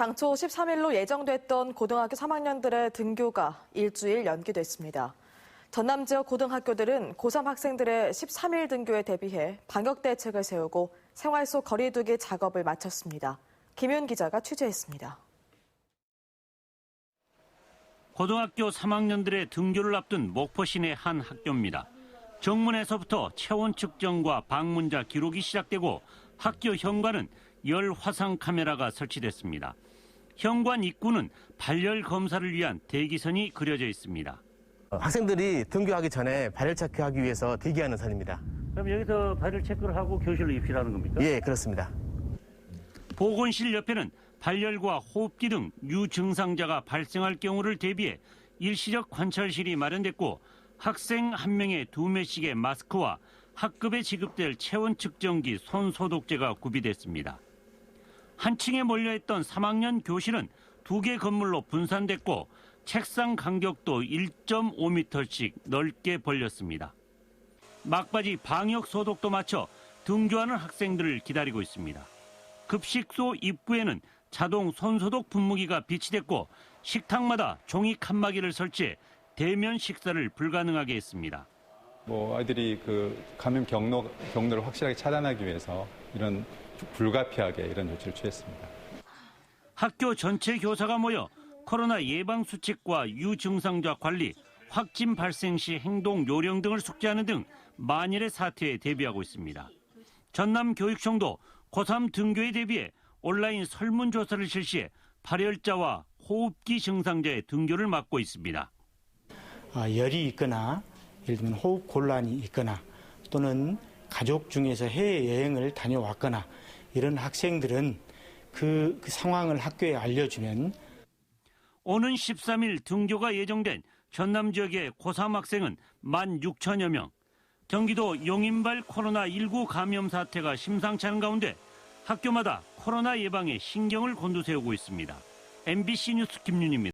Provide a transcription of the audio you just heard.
당초 13일로 예정됐던 고등학교 3학년들의 등교가 일주일 연기됐습니다. 전남 지역 고등학교들은 고3 학생들의 13일 등교에 대비해 방역 대책을 세우고 생활 속 거리두기 작업을 마쳤습니다. 김윤 기자가 취재했습니다. 고등학교 3학년들의 등교를 앞둔 목포 시내 한 학교입니다. 정문에서부터 체온 측정과 방문자 기록이 시작되고 학교 현관은 열 화상 카메라가 설치됐습니다. 현관 입구는 발열 검사를 위한 대기선이 그려져 있습니다. 어, 학생들이 등교하기 전에 발열 체크하기 위해서 대기하는 선입니다. 그럼 여기서 발열 체크를 하고 교실로 입실하는 겁니까? 예, 그렇습니다. 보건실 옆에는 발열과 호흡기 등 유증상자가 발생할 경우를 대비해 일시적 관찰실이 마련됐고 학생 한 명에 두 매씩의 마스크와 학급에 지급될 체온 측정기 손 소독제가 구비됐습니다. 한 층에 몰려있던 3학년 교실은 두 개 건물로 분산됐고 책상 간격도 1.5m씩 넓게 벌렸습니다. 막바지 방역 소독도 마쳐 등교하는 학생들을 기다리고 있습니다. 급식소 입구에는 자동 손소독 분무기가 비치됐고 식탁마다 종이 칸막이를 설치해 대면 식사를 불가능하게 했습니다. 뭐 아이들이 그 감염 경로, 경로를 확실하게 차단하기 위해서 이런 불가피하게 이런 조치를 취했습니다. 학교 전체 교사가 모여 코로나 예방 수칙과 유증상자 관리, 확진 발생 시 행동 요령 등을 숙지하는 등 만일의 사태에 대비하고 있습니다. 전남 교육청도 고3 등교에 대비해 온라인 설문조사를 실시해 발열자와 호흡기 증상자의 등교를 막고 있습니다. 아, 열이 있거나 예를 들면 호흡 곤란이 있거나 또는 가족 중에서 해외여행을 다녀왔거나 이런 학생들은 그, 그 상황을 학교에 알려주면 오는 13일 등교가 예정된 전남 지역의 고3 학생은 1만 6천여 명. 경기도 용인발 코로나19 감염 사태가 심상치 않은 가운데 학교마다 코로나 예방에 신경을 곤두세우고 있습니다. MBC 뉴스 김윤입니다.